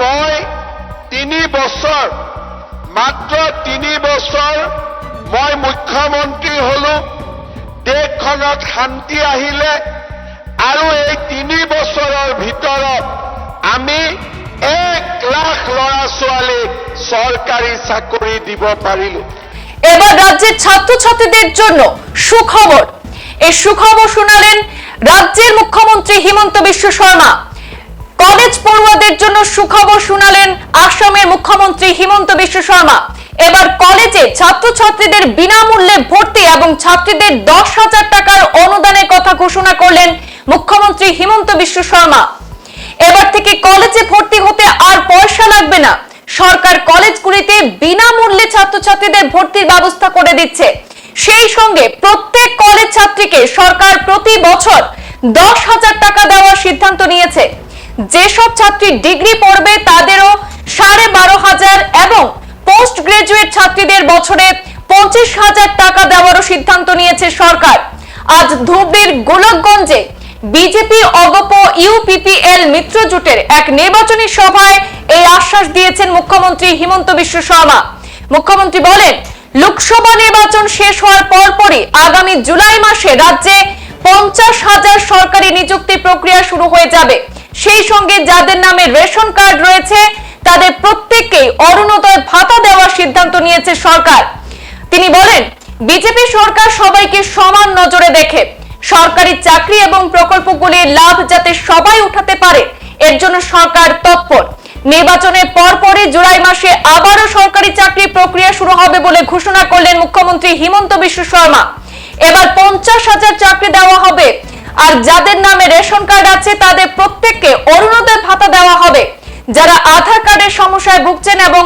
মই তিনি বছৰ, মাত্ৰ তিনি বছৰ মই মুখ্যমন্ত্ৰী হলো। দেশখনত শান্তি আহিলে আৰু এই তিনি বছৰৰ ভিতৰত আমি এক লাখ ল'ৰা ছোৱালীক চৰকাৰী চাকৰি দিব পাৰিলো। এবার রাজ্যের ছাত্রছাত্রীদের জন্য সুখবর। এই সুখবর শোনালেন রাজ্যের মুখ্যমন্ত্রী হিমন্ত বিশ্ব শর্মা। কলেজ পড়ুয়াদের জন্য সুখবর শোনালেন আসামের মুখ্যমন্ত্রী হিমন্ত বিশ্ব শর্মা। এবার কলেজে ছাত্রছাত্রীদের বিনামূল্যে ভর্তি এবং ছাত্রীদের দশ হাজার টাকার অনুদানের কথা ঘোষণা করলেন মুখ্যমন্ত্রী হিমন্ত বিশ্ব শর্মা। এবার থেকে কলেজে ভর্তি হতে আর পয়সা লাগবে না। সরকার কলেজগুলিতে বিনামূল্যে ছাত্রছাত্রীদের ভর্তির ব্যবস্থা করে দিচ্ছে। সেই সঙ্গে প্রত্যেক কলেজ ছাত্রীকে সরকার প্রতি বছর দশ হাজার টাকা দেওয়ার সিদ্ধান্ত নিয়েছে। যেসব ছাত্রী ডিগ্রি পড়বে তাদেরও সাড়ে বারো হাজার এবং পোস্ট গ্রাজুয়েট ছাত্রীদের বছরে পঁচিশ হাজার টাকা দেওয়ারও সিদ্ধান্ত নিয়েছে সরকার। আজ ধুবড়ির গোলকগঞ্জে বিজেপি, অগপ, ইউপিপিএল মিত্র জোটের এক নির্বাচনী সভায় এই আশ্বাস দিয়েছেন মুখ্যমন্ত্রী হিমন্ত বিশ্ব শর্মা। মুখ্যমন্ত্রী বলেন, লোকসভা নির্বাচন শেষ হওয়ার পরপরই আগামী জুলাই মাসে রাজ্যে পঞ্চাশ হাজার সরকারি নিযুক্তি প্রক্রিয়া শুরু হয়ে যাবে। সেই সঙ্গে যাদের নামে রেশন কার্ড রয়েছে, তাদের প্রত্যেককেই অরুণোদয় ভাতা দেওয়ার সিদ্ধান্ত নিয়েছে সরকার। তিনি বলেন, বিজেপি সরকার সবাইকে সমান নজরে দেখে, সরকারি চাকরি এবং প্রকল্পগুলির লাভ যাতে সবাই উঠাতে পারে, এর জন্য সরকার তৎপর। নির্বাচনের পরপরই জুলাই মাসে আবারও সরকারি চাকরি প্রক্রিয়া শুরু হবে বলে ঘোষণা করলেন মুখ্যমন্ত্রী হিমন্ত বিশ্ব শর্মা। এবার পঞ্চাশ হাজার চাকরি দেওয়া হবে। আর যাদের নামে রেশন কার্ড আছে, তাদের প্রত্যেককে অরুণোদয় ভাতা দেওয়া হবে। যারা আধার কার্ডের সমস্যায় ভুগছেন এবং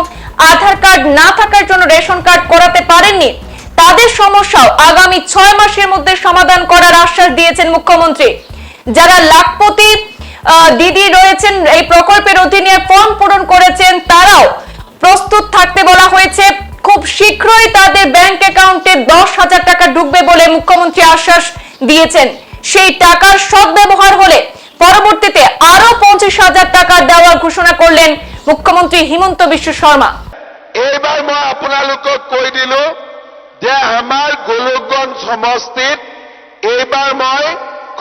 আধার কার্ড না থাকার জন্য রেশন কার্ড করাতে পারেননি, তাদের সমস্যাও আগামী ছয় মাসের মধ্যে সমাধান করার আশ্বাস দিয়েছেন মুখ্যমন্ত্রী। যারা লাখপতি দিদি রয়েছেন, এই প্রকল্পের অধীনে ফর্ম পূরণ করেছেন, তারাও প্রস্তুত থাকতে বলা হয়েছে। খুব শীঘ্রই তাদের ব্যাংক অ্যাকাউন্টে দশ হাজার টাকা ঢুকবে বলে মুখ্যমন্ত্রী আশ্বাস দিয়েছেন। সেই টাকার সদ্ব্যবহার হলে পরবর্তীতে আরও পঁচিশ হাজার টাকা দেওয়ার ঘোষণা করলেন মুখ্যমন্ত্রী হিমন্ত বিশ্ব শর্মা। এইবাৰ মই আপোনালোকক কৈ দিলো যে আমাৰ গোলকগঞ্জ সমষ্টিত এইবাৰ মই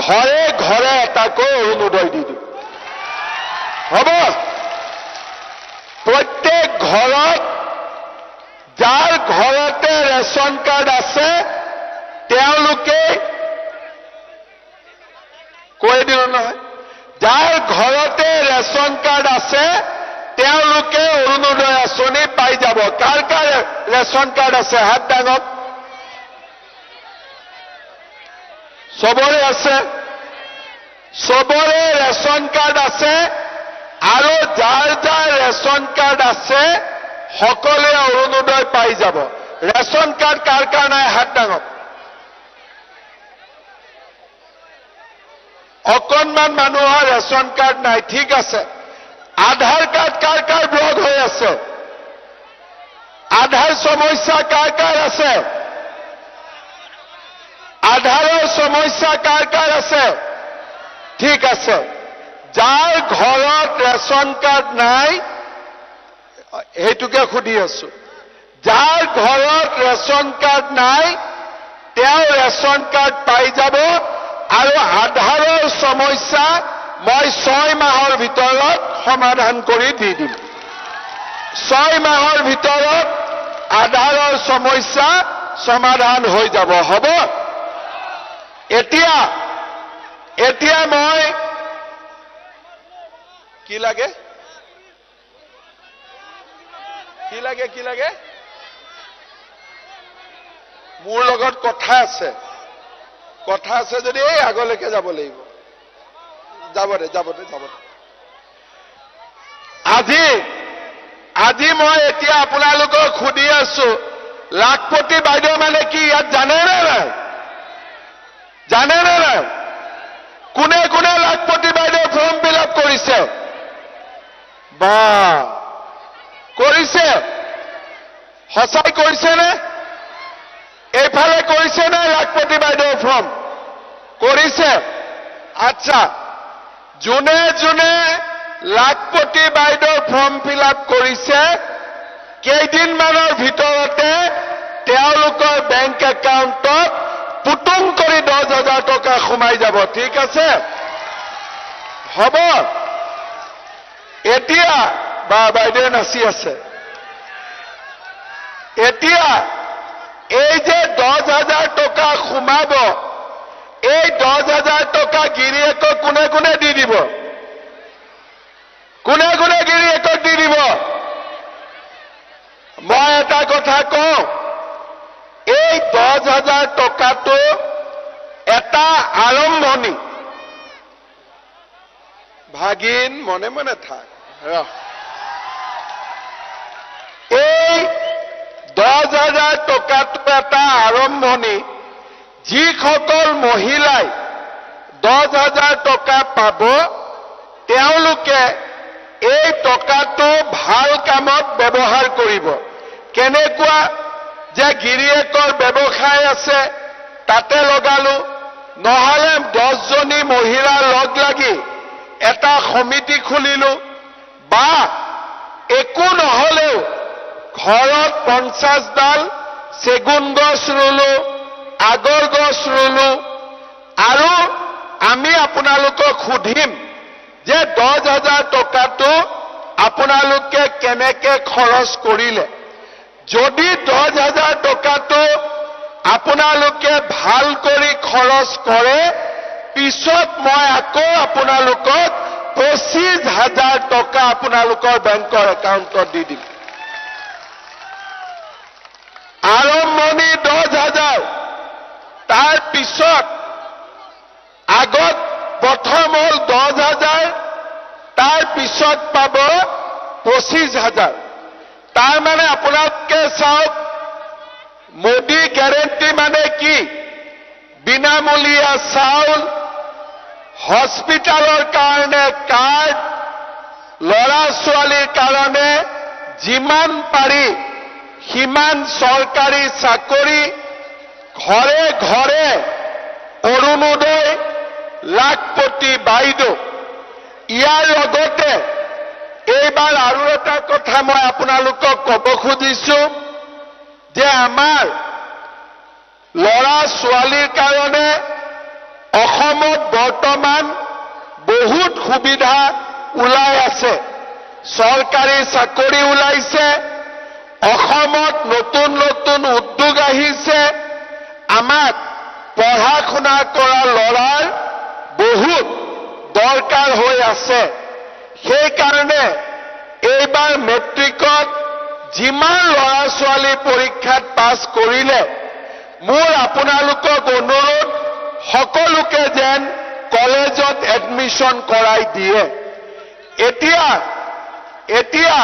ঘৰে ঘৰে এটাকৈ অৰুণোদয় দি দিম। হ'ব? প্ৰত্যেক ঘৰত যাৰ ঘৰতে ৰেচন কাৰ্ড আছে, তেওঁলোকে কৈ দিলো নহয়, যাৰ ঘৰতে ৰেচন কাৰ্ড আছে, তেওঁলোকে অৰুণোদয় আঁচনি পাই যাব। কাৰ কাৰ ৰেচন কাৰ্ড আছে? হাত ডাঙক চবৰে আছে। চবৰে ৰেচন কাৰ্ড আছে আৰু যাৰ যাৰ ৰেচন কাৰ্ড আছে সকলোৱে অৰুণোদয় পাই যাব। ৰেচন কাৰ্ড কাৰ কাৰ নাই হাত ডাঙক অকণমান মানুহৰ ৰেচন কাৰ্ড নাই, ঠিক আছে। আধাৰ কাৰ্ড কাৰ কাৰ ব্লক হৈ আছে? আধাৰ সমস্যা কাৰ কাৰ আছে? আধাৰৰ সমস্যা কাৰ কাৰ আছে? ঠিক আছে। যাৰ ঘৰত ৰেচন কাৰ্ড নাই সেইটোকে সুধি আছো। যাৰ ঘৰত ৰেচন কাৰ্ড নাই, তেওঁ ৰেচন কাৰ্ড পাই যাব আৰু আধাৰৰ সমস্যা মই ছয় মাহৰ ভিতৰত সমাধান কৰি দি দিম। ছয় মাহৰ ভিতৰত আধাৰৰ সমস্যা সমাধান হৈ যাব। হ'ব? এতিয়া এতিয়া মই কি লাগে? কি লাগে কি লাগে? মোৰ কথা আছে। কথা আছে যদি এই আগলৈকে যাব লাগিব। যাব দে যাব দে, যাব আজি আজি মই এতিয়া আপোনালোকক সুধি আছো, লাখপতি বাইদেউ মানে কি, ইয়াত জানেনে নাই? জানেনে নাই? কোনে কোনে লাখপতি বাইদেউ ফৰ্ম ফিল আপ কৰিছে? বা কৰিছে সঁচাই কৰিছেনে এইফালে কৰিছেনে লাখপতি বাইদেউ ফৰ্ম কৰিছে আচ্ছা যোনে যোনে লাখপতি বাইদেউ ফৰ্ম ফিল আপ কৰিছে কেইদিনমানৰ ভিতৰতে তেওঁলোকৰ বেংক একাউণ্টত পুতুং কৰি দহ হাজাৰ টকা সোমাই যাব, ঠিক আছে? হ'ব। এতিয়া বা বাইদেৱে নাচি আছে। এতিয়া এই যে দহ হাজাৰ টকা সোমাব এই দহ হাজাৰ টকা গিৰিয়েকক কোনে কোনে দি দিব? কোনে কোনে গিৰিয়েকক দি দিব? মই এটা কথা কওঁ, এই দহ হাজাৰ টকাটো এটা আৰম্ভণি। ভাগিন মনে মনে থাক। ৰহ। এই দহ হাজাৰ টকাটো এটা আৰম্ভণি। যিসকল মহিলাই দহ হাজাৰ টকা পাব, তেওঁলোকে এই টকাটো ভালো কামত ব্যৱহাৰ কৰিব। কেনেকুৱা যে গিৰিয়েকৰ ব্যৱসায় আছে, তাতে লগালো। নহলে দহজনী মহিলা লগ লাগি এটা সমিতি খুলিলো। বা একো নহলেও ঘৰত পঞ্চাছডাল চেগুন গছ ৰুলো, আগৰ গছ ৰুলো। আৰু আমি আপোনালোকক সুধিম যে দহ হাজাৰ টকাটো আপোনালোকে কেনেকে খৰচ কৰিলে। যদি দহ হাজাৰ টকাটো আপোনালোকে ভালো কৰি খৰচ কৰে, পিছত মই আকৌ আপোনালোকক পঁচিছ হাজাৰ টকা আপোনালোকৰ বেংকৰ একাউণ্টত দি দিম। আৰম্ভণি দহ হাজাৰ। তাৰ পিছত আগত প্ৰথম হ'ল দহ হাজাৰ, তাৰ পিছত পাব পঁচিছ হাজাৰ। তাৰ মানে আপোনালোকে চাওক, মোদী গেৰেণ্টি মানে কি? বিনামূলীয়া চাউল হস্পিটালৰ কাৰণে কাৰ্ড ল'ৰা ছোৱালীৰ কাৰণে যিমান পাৰি সিমান চৰকাৰী চাকৰি ঘৰে ঘৰে অৰুণোদয়, লাখপতি বাইদেউ। ইয়াৰ লগতে এইবাৰ আৰু এটা কথা মই আপোনালোকক ক'ব খুজিছো যে আমাৰ ল'ৰা ছোৱালীৰ কাৰণে অসমত বৰ্তমান বহুত সুবিধা ওলাই আছে। চৰকাৰী চাকৰি ওলাইছে অসমত নতুন নতুন উদ্যোগ আহিছে। আমাক পঢ়া শুনা কৰা ল'ৰাৰ বহুত দৰকাৰ হৈ আছে। সেইকাৰণে এইবাৰ মেট্ৰিকত যিমান ল'ৰা ছোৱালী পৰীক্ষাত পাছ কৰিলে, মোৰ আপোনালোকক অনুৰোধ, সকলোকে যেন কলেজত এডমিশ্যন কৰাই দিয়ে। এতিয়া এতিয়া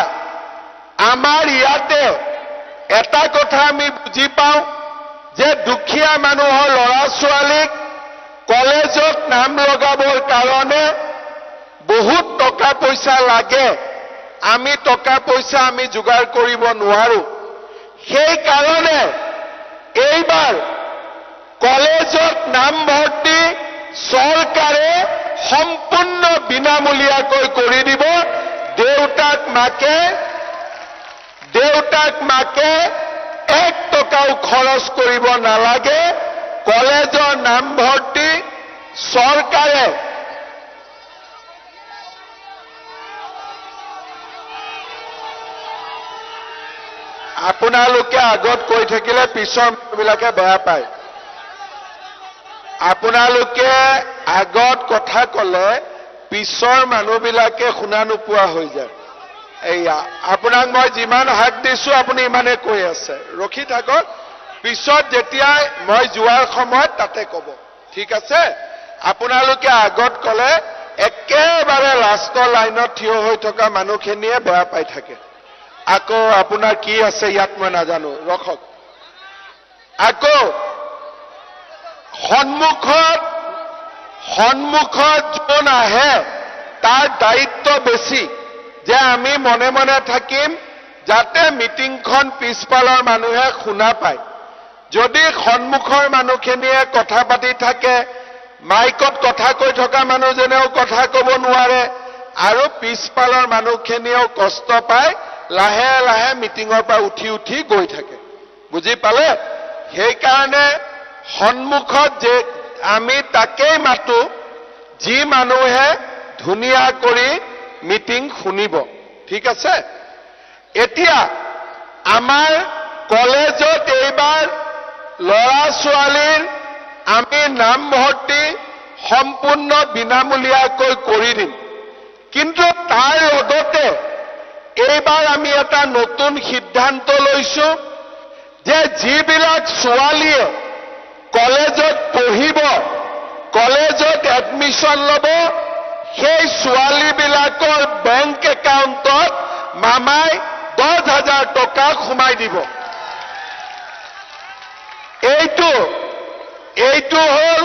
আমাৰ ইয়াতে এটা কথা আমি বুজি পাওঁ যে দুখীয়া মানুহৰ ল'ৰা ছোৱালীক কলেজত নাম লগাবৰ কাৰণে বহুত টকা পইচা লাগে। আমি টকা পইচা আমি যোগাৰ কৰিব নোৱাৰো। সেইকাৰণে এইবাৰ কলেজত নামভৰ্তি চৰকাৰে সম্পূৰ্ণ বিনামূলীয়াকৈ কৰি দিব। দেউতাক, মাকে দেউতাক মাকে এক টকাও খৰচ কৰিব নালাগে, কলেজৰ নামভৰ্তি চৰকাৰে আপোনালোকে আগত কৈ থাকিলে পিছৰ মানুহবিলাকে বেয়া পায়। আপোনালোকে আগত কথা কলে পিছৰ মানুহবিলাকে শুনা নোপোৱা হৈ যায়। এইয়া আপোনাক মই যিমান হাক দিছো আপুনি ইমানে কৈ আছে। ৰখি থাকক পিছত যেতিয়া মই যোৱাৰ সময়ত তাতে কব। ঠিক আছে? আপোনালোকে আগত কলে একেবাৰে লাষ্টৰ লাইনত থিয় হৈ থকা মানুহখিনিয়ে বেয়া পাই থাকে। আকৌ আপোনাৰ কি আছে ইয়াত মই নাজানো। ৰখক। আকৌ সন্মুখত সন্মুখত যোন আহে তাৰ দায়িত্ব বেছি। যে আমি মনে মনে থাকিম যাতে মিটিংখন পিছফালৰ মানুহে শুনা পায়। যদি সন্মুখৰ মানুহখিনিয়ে কথা পাতি থাকে মাইকত কথা কৈ থকা মানুহজনেও কথা কব নোৱাৰে আৰু পিছফালৰ মানুহখিনিয়েও কষ্ট পায় লাহে লাহে মিটিঙৰ পৰা উঠি উঠি গৈ থাকে। বুজি পালে? সেইকাৰণে সন্মুখত যে আমি তাকেই মাতো যি মানুহে ধুনীয়া কৰি মিটিং শুনিব। ঠিক আছে? এতিয়া আমাৰ কলেজত এইবাৰ ল'ৰা ছোৱালীৰ আমি নামভৰ্তি সম্পূৰ্ণ বিনামূলীয়াকৈ কৰি দিম। কিন্তু তাৰ লগতে এইবাৰ আমি এটা নতুন সিদ্ধান্ত লৈছো যে যিবিলাক ছোৱালীয়ে কলেজত পঢ়িব, কলেজত এডমিশ্যন ল'ব সেই ছোৱালীবিলাকৰ বেংক একাউণ্টত মামাই দহ হাজাৰ টকা সোমাই দিব। এইটো এইটো হ'ল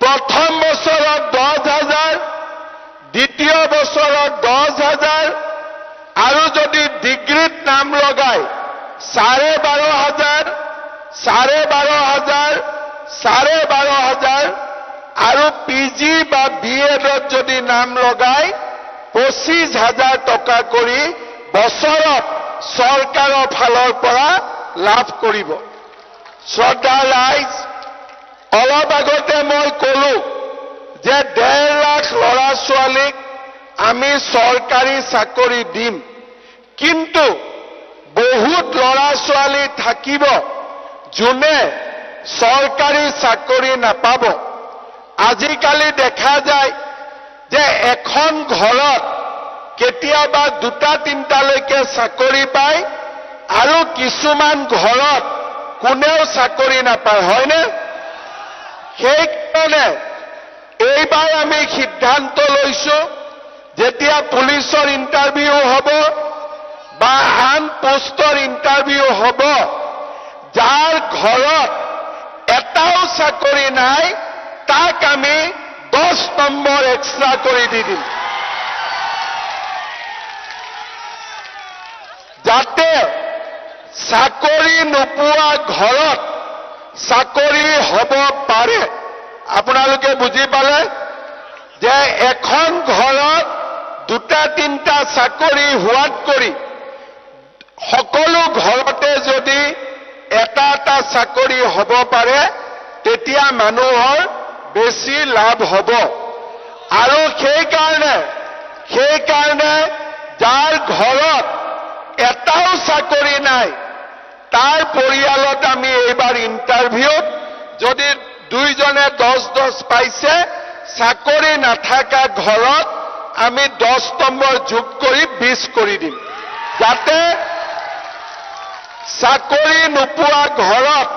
প্ৰথম বছৰত দহ হাজাৰ, দ্বিতীয় বছৰত দহ হাজাৰ, আৰু যদি ডিগ্ৰীত নাম লগায়, চাৰে বাৰ হাজাৰ, চাৰে বাৰ হাজাৰ, চাৰে বাৰ হাজাৰ আৰু পি জি বা বি এডত যদি নাম লগায় পঁচিছ হাজাৰ টকা কৰি বছৰত চৰকাৰৰ ফালৰ পৰা লাভ কৰিব। শ্ৰদ্ধা ৰাইজ, অলপ আগতে মই কলো যে ডেৰ লাখ ল'ৰা ছোৱালীক আমি চৰকাৰী চাকৰি দিম। কিন্তু বহুত ল'ৰা ছোৱালী থাকিব যোনে চৰকাৰী চাকৰি নাপাব। আজিকালি দেখা যায় যে এখন ঘৰত কেতিয়াবা দুটা, তিনিটালৈকে চাকৰি পায় আৰু কিছুমান ঘৰত কোনেও চাকৰি নাপায়, হয়নে? সেইকাৰণে এইবাৰ আমি সিদ্ধান্ত লৈছো, যেতিয়া পুলিচৰ ইণ্টাৰভিউ হ'ব বা আন পোষ্টৰ ইণ্টাৰভিউ হ'ব, যাৰ ঘৰত এটাও চাকৰি নাই তাক আমি দহ নম্বৰ এক্সট্ৰা কৰি দি দিম যাতে চাকৰি নোপোৱা ঘৰত চাকৰি হ'ব পাৰে। আপোনালোকে বুজি পালে যে এখন ঘৰত দুটা, তিনিটা চাকৰি হোৱাত কৰি সকলো ঘৰতে যদি এটা এটা চাকৰি হ'ব পাৰে, তেতিয়া মানুহৰ বেছি লাভ হ'ব। আৰু সেইকাৰণে সেইকাৰণে যাৰ ঘৰত এটাও চাকৰি নাই তাৰ পৰিয়ালত আমি এইবাৰ ইণ্টাৰভিউত যদি দুইজনে দহ দহ পাইছে, চাকৰি নাথাকা ঘৰত আমি দহ নম্বৰ যোগ কৰি বিছ কৰি দিম। যাতে চাকৰি নোপোৱা ঘৰত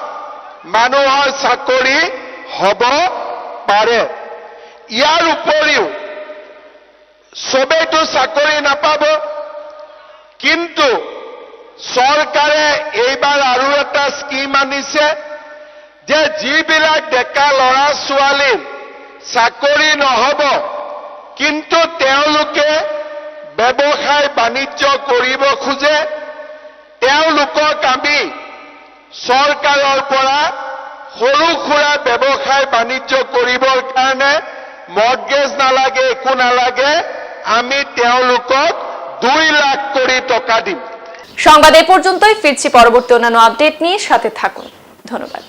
মানুহৰ চাকৰি হ'ব পাৰে। ইয়াৰ উপৰিও, চবেইতো চাকৰি নাপাব, কিন্তু চৰকাৰে এইবাৰ আৰু এটা স্কিম আনিছে যে যিবিলাক ডেকা ল'ৰা ছোৱালীৰ চাকৰি নহ'ব, কিন্তু তেওঁলোকে ব্যৱসায় বাণিজ্য কৰিব খোজে, তেওঁলোকক আমি চৰকাৰৰ পৰা সৰু সুৰা ব্যৱসায় বাণিজ্য কৰিবৰ কাৰণে মৰ্গেজ নালাগে, একো নালাগে। আমি তেওঁলোকক দুই লাখ কোটি টকা দিম। সংবাদ এ পর্যন্তই। ফিরছি পরবর্তী অন্যান্য আপডেট নিয়ে। সাথে থাকুন। ধন্যবাদ।